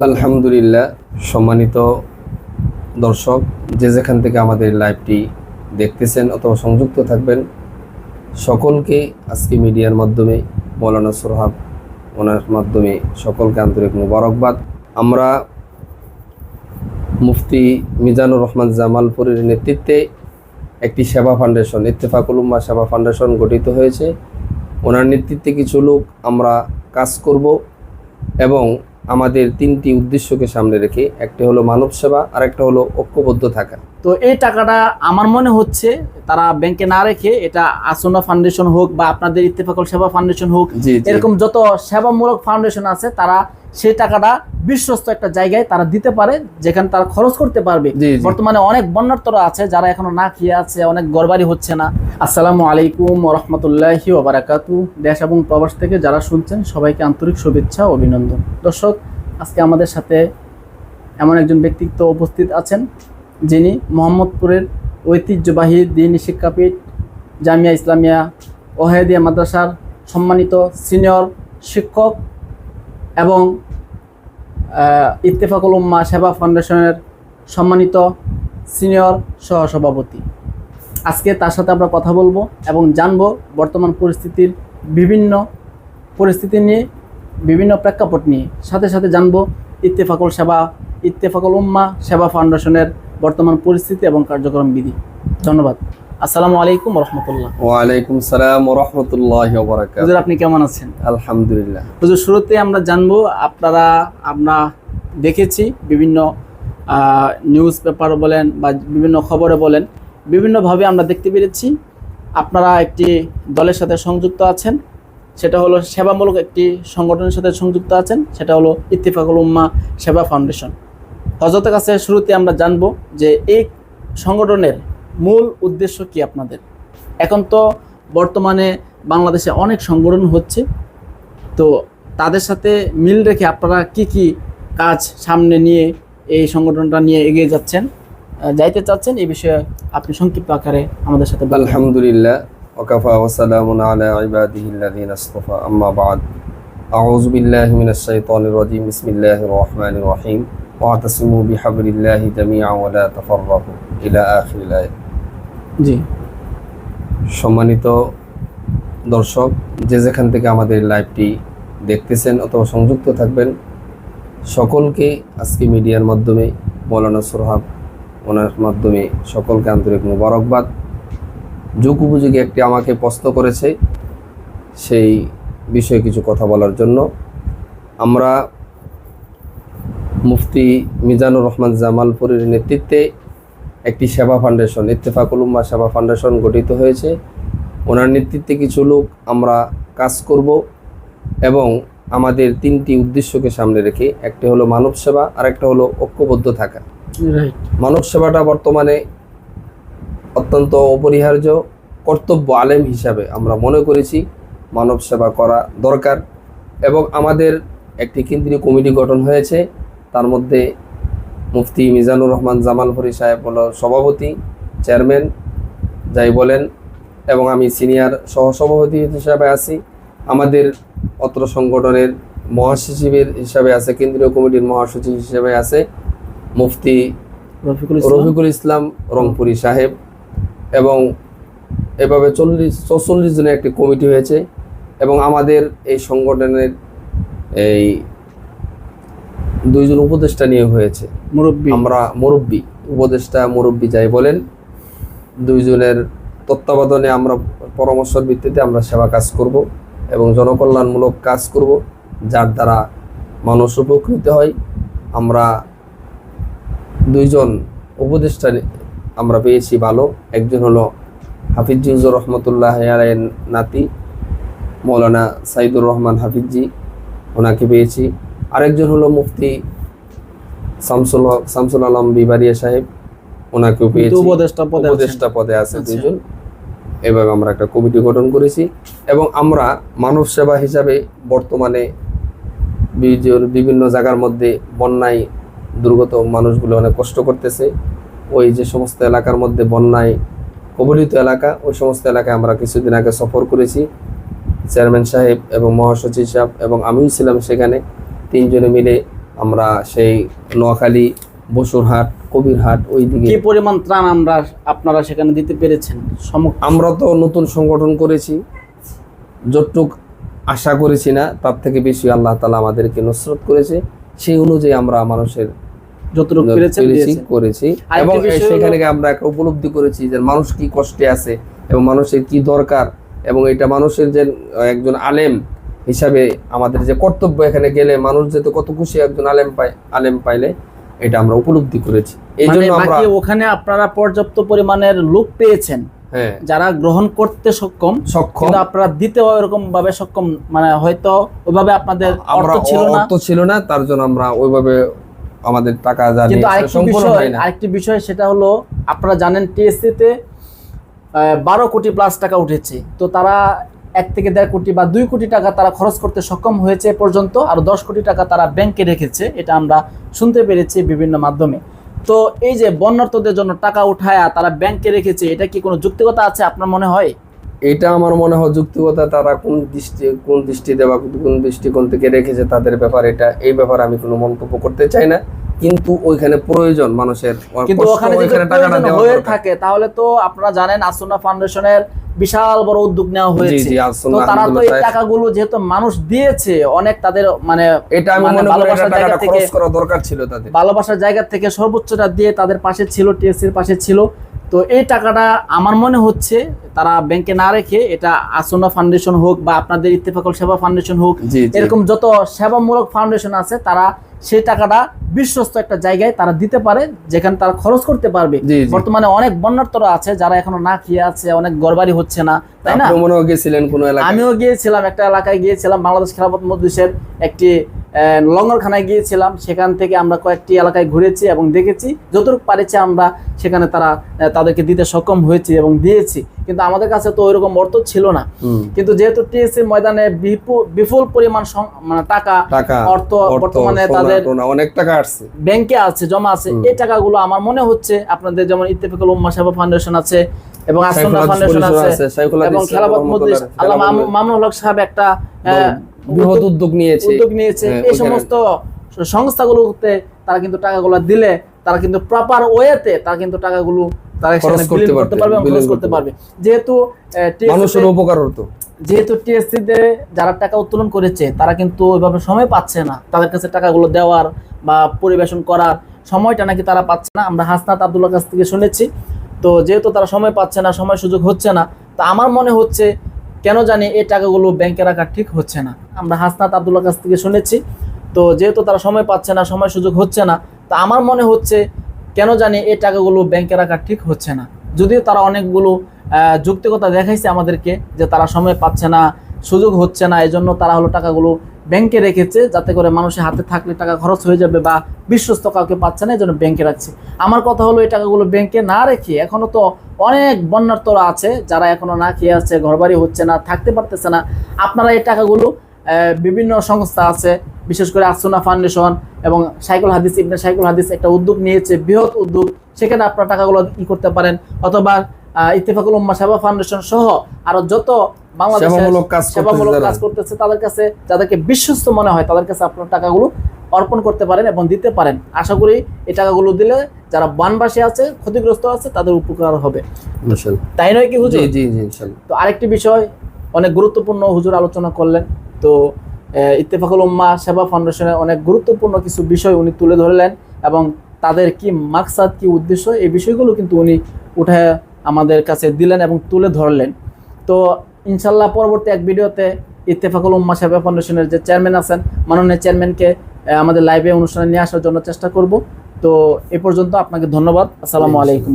আলহামদুলিল্লাহ, সম্মানিত দর্শক, যে যেখান থেকে আমাদের লাইভটি দেখতেছেন অথবা সংযুক্ত থাকবেন, সকলকে আজকে মিডিয়ার মাধ্যমে, মৌলানা সোহাব ওনার মাধ্যমে সকলকে আন্তরিক মুবারকবাদ। আমরা মুফতি মিজানুর রহমান জামালপুরের নেতৃত্বে একটি সেবা ফাউন্ডেশন, ইত্তেফাকুল উম্মা সেবা ফাউন্ডেশন গঠিত হয়েছে। ওনার নেতৃত্বে কিছু লোক আমরা কাজ করব এবং আমাদের তিনটি উদ্দেশ্যকে সামনে রেখে একটি হলো মানব সেবা আর একটা হলো ঐক্যবদ্ধ থাকা। তো এই টাকাটা আমার মনে হচ্ছে তারা ব্যাংকে না রেখে এটা আসনা ফাউন্ডেশন হোক বা আপনাদের ইত্তেফাকুল সেবা ফাউন্ডেশন হোক এরকম যত সেবামূলক ফাউন্ডেশন আছে তারা সেই টাকাটা বিশ্বস্ত একটা জায়গায় তারা দিতে পারে যেখানে তারা খরচ করতে পারবে। বর্তমানে অনেক বন্যার্তরা আছে যারা এখনও না খেয়ে আছে অনেক গড়বাড়ি হচ্ছে না। আসসালামু আলাইকুম রহমতুল্লাহি ওবারাকাতু দেশ এবং প্রবাস থেকে যারা শুনছেন সবাইকে আন্তরিক শুভেচ্ছা অভিনন্দন। দর্শক আজকে আমাদের সাথে এমন একজন ব্যক্তিত্ব উপস্থিত আছেন যিনি মোহাম্মদপুরের ঐতিহ্যবাহী দিনী শিক্ষাপীঠ জামিয়া ইসলামিয়া ওহেদিয়া মাদ্রাসার সম্মানিত সিনিয়র শিক্ষক এবং ইত্তেফাকুল উম্মা সেবা ফাউন্ডেশনের সম্মানিত সিনিয়র সহসভাপতি। আজকে তার সাথে আমরা কথা বলব এবং জানব বর্তমান পরিস্থিতির বিভিন্ন পরিস্থিতি নিয়ে, বিভিন্ন প্রেক্ষাপট নিয়ে। সাথে সাথে জানব ইত্তেফাকুল সেবা, ইত্তেফাকুল উম্মা সেবা ফাউন্ডেশনের বর্তমান পরিস্থিতি এবং কার্যক্রম বিধি। ধন্যবাদ। আসসালামু আলাইকুম রহমতুল্লাহ ওয়ালাইকুম সালাম রহমতুল্লাহ হুজুর আপনি কেমন আছেন? আলহামদুলিল্লাহ। হুজুর শুরুতে আমরা জানব আপনারা আমরা দেখেছি বিভিন্ন নিউজ পেপার বলেন বা বিভিন্ন খবরে বলেন বিভিন্নভাবে আমরা দেখতে পেরেছি আপনারা একটি দলের সাথে সংযুক্ত আছেন সেটা হলো সেবামূলক একটি সংগঠনের সাথে সংযুক্ত আছেন সেটা হলো ইত্তেফাকুল উম্মা সেবা ফাউন্ডেশন। হজরতের কাছে শুরুতে আমরা জানব যে এই সংগঠনের মূল উদ্দেশ্য কি আপনাদের। এখন তো বর্তমানে বাংলাদেশে অনেক সংগঠন হচ্ছে। তো তাদের সাথে মিল রেখে আপনারা কি কি কাজ সামনে নিয়ে এই সংগঠনটা নিয়ে এগিয়ে যাচ্ছেন যাইতে চাচ্ছেন এই বিষয়ে আপনি সংক্ষিপ্ত আকারে আমাদের সাথে। আলহামদুলিল্লাহ ওকাফা ওয়াসালামুন আলা ইবাদিহিল্লাযিনা রহিম। ওয়াতাসিমু বিহাবলিল্লাহি জামিআ ওয়া লা তাফাররাকু ইলা আখিরিল আয়াত জি। সম্মানিত দর্শক যে যেখান থেকে আমাদের লাইভটি দেখতেছেন অথবা সংযুক্ত থাকবেন সকলকে আজকে মিডিয়ার মাধ্যমে মৌলানা সোহাব ওনার মাধ্যমে সকলকে আন্তরিক মুবারকবাদ। যুগ উপযোগী একটি আমাকে প্রশ্ন করেছে সেই বিষয়ে কিছু কথা বলার জন্য। আমরা মুফতি মিজানুর রহমান জামালপুরের নেতৃত্বে একটি সেবা ফাউন্ডেশন ইত্তেফাকুল উম্মা সেবা ফাউন্ডেশন গঠিত হয়েছে। ওনার নেতৃত্বে কিছু লোক আমরা কাজ করব এবং আমাদের তিনটি উদ্দেশ্যকে সামনে রেখে একটি হলো মানব সেবা আর একটা হলো ঐক্যবদ্ধ থাকা। মানব সেবাটা বর্তমানে অত্যন্ত অপরিহার্য কর্তব্য আলেম হিসাবে আমরা মনে করেছি মানব সেবা করা দরকার এবং আমাদের একটি কেন্দ্রীয় কমিটি গঠন হয়েছে। তার মধ্যে মুফতি মিজানুর রহমান জামাল জামালপুরি সাহেব হলো সভাপতি চেয়ারম্যান যাই বলেন এবং আমি সিনিয়র সহসভাপতি হিসাবে আছি। আমাদের অত্র সংগঠনের মহাসচিবের হিসাবে আছে কেন্দ্রীয় কমিটির মহাসচিব হিসাবে আছে মুফতি রফিকুল ইসলাম। রফিকুল ইসলাম রংপুরি সাহেব। এবং এভাবে চল্লিশ চৌচল্লিশ জনের একটি কমিটি হয়েছে এবং আমাদের এই সংগঠনের এই দুইজন উপদেষ্টা নিয়ে হয়েছে। মুরব্বী। আমরা মুরব্বী উপদেষ্টা মুরব্বী যাই বলেন দুইজনের তত্ত্বাবধানে আমরা পরামর্শের ভিত্তিতে আমরা সেবা কাজ করব এবং জনকল্যাণমূলক কাজ করব যার দ্বারা মানুষ উপকৃত হয়। আমরা দুইজন উপদেষ্টা আমরা পেয়েছি ভালো। একজন হলো হাফিজুজুর রহমতুল্লাহ নাতি মৌলানা সাইদুর রহমান হাফিজি ওনাকে পেয়েছি। আরেকজন হলো মুফতি শামসুল হক শামসুল আলম বিবারিয়া সাহেব ওনাকেও পেয়েছি। উপদেষ্টা পদে উপদেষ্টা পদে আছে আচ্ছা। দুজন এভাবে আমরা একটা কমিটি গঠন করেছি এবং আমরা মানব সেবা হিসাবে বর্তমানে বিভিন্ন জায়গার মধ্যে বন্যায় দুর্গত মানুষগুলো অনেক কষ্ট করতেছে। ওই যে সমস্ত এলাকার মধ্যে বন্যায় কবলিত এলাকা ওই সমস্ত এলাকায় আমরা কিছুদিন আগে সফর করেছি। চেয়ারম্যান সাহেব এবং মহাসচিব সাহেব এবং আমিও ছিলাম সেখানে। তিনজনে মিলে আমরা সেই নোয়াখালী বসুরহাট কবিরহাট ওই দিকে কি পরিমাণ ত্রাণ আমরা আপনারা সেখানে দিতে পেরেছেন? আমরা তো নতুন সংগঠন করেছি। যতটুক আশা করেছি না তার থেকে বেশি আল্লাহ তালা আমাদেরকে নসরত করেছে। সেই অনুযায়ী আমরা মানুষের যতটুকু পেরেছেন পেরেছি করেছি। এবং সেখানে আমরা একটা উপলব্ধি করেছি যে মানুষ কি কষ্টে আছে এবং মানুষের কি দরকার এবং এটা মানুষের যে একজন আলেম হিসাবে আমাদের যে কর্তব্য এখানে গেলে মানুষ যেতে কত খুশি একজন আলেম পায় আলেম পাইলে এটা আমরা উপলব্ধি করেছি। এই মানে জন্য আমরা ওখানে আপনারা পর্যাপ্ত পরিমাণের লোক পেয়েছেন হ্যাঁ। যারা গ্রহণ করতে সক্ষম সক্ষম। আপনারা দিতেও এরকম ভাবে সক্ষম মানে হয়তো ওইভাবে আপনাদের অর্থ ছিল না। অর্থ ছিল না তার জন্য আমরা ওইভাবে আমাদের টাকা যা কিন্তু আরেকটি বিষয় আরেকটি বিষয় সেটা হলো আপনারা জানেন টিএসসি তে বারো কোটি প্লাস টাকা উঠেছে। তো তারা এক থেকে দেড় কোটি বা দুই কোটি টাকা তারা খরচ করতে সক্ষম হয়েছে পর্যন্ত, আর দশ কোটি টাকা তারা ব্যাংকে রেখেছে, এটা আমরা শুনতে পেরেছি বিভিন্ন মাধ্যমে। তো এই যে বন্যার্থদের জন্য টাকা উঠায়া তারা ব্যাংকে রেখেছে, এটা কি কোনো যুক্তিকতা আছে আপনার মনে হয়? এটা আমার মনে হয় যুক্তিকতা তারা কোন দৃষ্টি, কোন দৃষ্টিতে বা কোন দৃষ্টিকোণ থেকে রেখেছে তাদের ব্যাপার, এটা, এই ব্যাপারে আমি কোনো মন্তব্য করতে চাই না। কিন্তু ওইখানে প্রয়োজন মানুষের কিন্তু ওখানে যদি টাকাটা হয়ে থাকে তাহলে তো আপনারা জানেন আসনা ফাউন্ডেশনের বিশাল বড় উদ্যোগ নেওয়া হয়েছে। তো তারা তো এই টাকাগুলো যেহেতু মানুষ দিয়েছে অনেক তাদের মানে এটা আমি মানে ভালোবাসার জায়গা টাকাটা থেকে- করা দরকার ছিল তাদের। ভালোবাসার জায়গা থেকে সর্বোচ্চটা দিয়ে তাদের পাশে ছিল টিএসসির পাশে ছিল। তো এই টাকাটা আমার মনে হচ্ছে তারা ব্যাংকে না রেখে এটা আসনা ফাউন্ডেশন হোক বা আপনাদের ইত্তেফাকুল সেবা ফাউন্ডেশন হোক এরকম যত সেবামূলক ফাউন্ডেশন আছে তারা সেই টাকাটা বিশ্বস্ত একটা জায়গায় তারা দিতে পারে যেখানে তারা খরচ করতে পারবে। বর্তমানে অনেক বন্যার্থরা আছে যারা এখনও না খেয়ে আছে অনেক গড়বাড়ি হচ্ছে না তাই না? মনে হয় গেছিলেন কোন এলাকায়? আমিও গিয়েছিলাম একটা এলাকায় গিয়েছিলাম বাংলাদেশ খেলাফত মজলিসের একটি লঙ্গরখানায় গিয়েছিলাম। সেখান থেকে আমরা কয়েকটি এলাকায় ঘুরেছি এবং দেখেছি যতটুকু পারেছি আমরা সেখানে তারা তাদেরকে দিতে সক্ষম হয়েছি এবং দিয়েছি। কিন্তু আমাদের কাছে তো ওইরকম অর্থ ছিল না। কিন্তু যেহেতু টিএসসি ময়দানে বিপুল পরিমাণ মানে টাকা অর্থ বর্তমানে তাদের অনেক টাকা আসছে। ব্যাংকে আছে জমা আছে। এই টাকাগুলো আমার মনে হচ্ছে আপনাদের যেমন ইত্তেফাকুল উম্মা সেবা ফাউন্ডেশন আছে এবং আসন্না ফাউন্ডেশন আছে। এবং খেলাফত মজলিস আল্লাহ মামুনুল হক সাহেব একটা বৃহৎ উদ্যোগ- নিয়েছে। উদ্যোগ নিয়েছে। হ্যাঁ, এই সমস্ত সংস্থাগুলোতে তারা কিন্তু টাকাগুলো দিলে তারা কিন্তু প্রপার ওয়েতে তারা কিন্তু টাকাগুলো তারা সেখানে করতে বিলীন করতে পারবে, খরচ করতে পারবে। যেহেতু মানুষের উপকার হতো। যেহেতু টিএসসি তে যারা টাকা উত্তোলন করেছে তারা কিন্তু ওইভাবে সময় পাচ্ছে না। তাদের কাছে টাকাগুলো দেওয়ার বা পরিবেশন করার সময়টা নাকি তারা পাচ্ছে না। আমরা হাসনাত কাছ থেকে শুনেছি। তো যেহেতু তারা সময় পাচ্ছে না সময় সুযোগ হচ্ছে না তো আমার মনে হচ্ছে কেন জানি এই টাকাগুলো ব্যাংকে রাখা ঠিক হচ্ছে না। আমরা হাসনাত আব্দুল্লাহ কাছ থেকে শুনেছি। তো যেহেতু তারা সময় পাচ্ছে না সময় সুযোগ হচ্ছে না তো আমার মনে হচ্ছে কেন জানি এই টাকাগুলো ব্যাংকে রাখা ঠিক হচ্ছে না। যদিও তারা অনেকগুলো যৌক্তিকতা দেখাইছে আমাদেরকে যে তারা সময় পাচ্ছে না, সুযোগ হচ্ছে না এই জন্য তারা হলো টাকাগুলো ব্যাংকে রেখেছে যাতে করে মানুষের হাতে থাকলে টাকা খরচ হয়ে যাবে বা বিশ্বস্ত কাউকে পাচ্ছে না এই জন্য ব্যাংকে রাখছে। আমার কথা হলো এই টাকাগুলো ব্যাংকে না রেখে এখনও তো অনেক বন্যার্থরা আছে, যারা এখনও না খেয়ে আছে, ঘরবাড়ি হচ্ছে না, থাকতে পারতেছে না। আপনারা এই টাকাগুলো বিভিন্ন সংস্থা আছে বিশেষ করে আসুনা ফাউন্ডেশন এবং সাইকুল হাদিস ইবনে সাইকুল হাদিস একটা উদ্যোগ নিয়েছে বৃহৎ উদ্যোগ। সেখানে আপনারা টাকাগুলো ই করতে পারেন। অথবা ইত্তেফাকুল উম্মা সেবা ফাউন্ডেশন সহ আরও যত বাংলাদেশের সেবামূলক কাজ করতেছে তাদের কাছে যাদেরকে বিশ্বস্ত মনে হয় তাদের কাছে আপনার টাকাগুলো অর্পণ করতে পারেন এবং দিতে পারেন। আশা করি এই টাকাগুলো দিলে যারা বানবাসী আছে ক্ষতিগ্রস্ত আছে তাদের উপকার হবে। তাই নয় কি হুজুর? জি জি তো আরেকটি বিষয় অনেক গুরুত্বপূর্ণ হুজুর আলোচনা করলেন। তো ইত্তেফাকুল উম্মা সেবা ফাউন্ডেশনের অনেক গুরুত্বপূর্ণ কিছু বিষয় উনি তুলে ধরলেন এবং তাদের কি মাকসাদ, কি উদ্দেশ্য এই বিষয়গুলো কিন্তু উনি উঠে আমাদের কাছে দিলেন এবং তুলে ধরলেন। তো ইনশাল্লাহ পরবর্তী এক ভিডিওতে ইত্তেফাকুল উম্মা সেবা ফাউন্ডেশনের যে চেয়ারম্যান আছেন, মাননীয় চেয়ারম্যানকে আমাদের লাইভে অনুষ্ঠানে নিয়ে আসার জন্য চেষ্টা করব। তো এ পর্যন্ত আপনাকে ধন্যবাদ। আসসালামু আলাইকুম।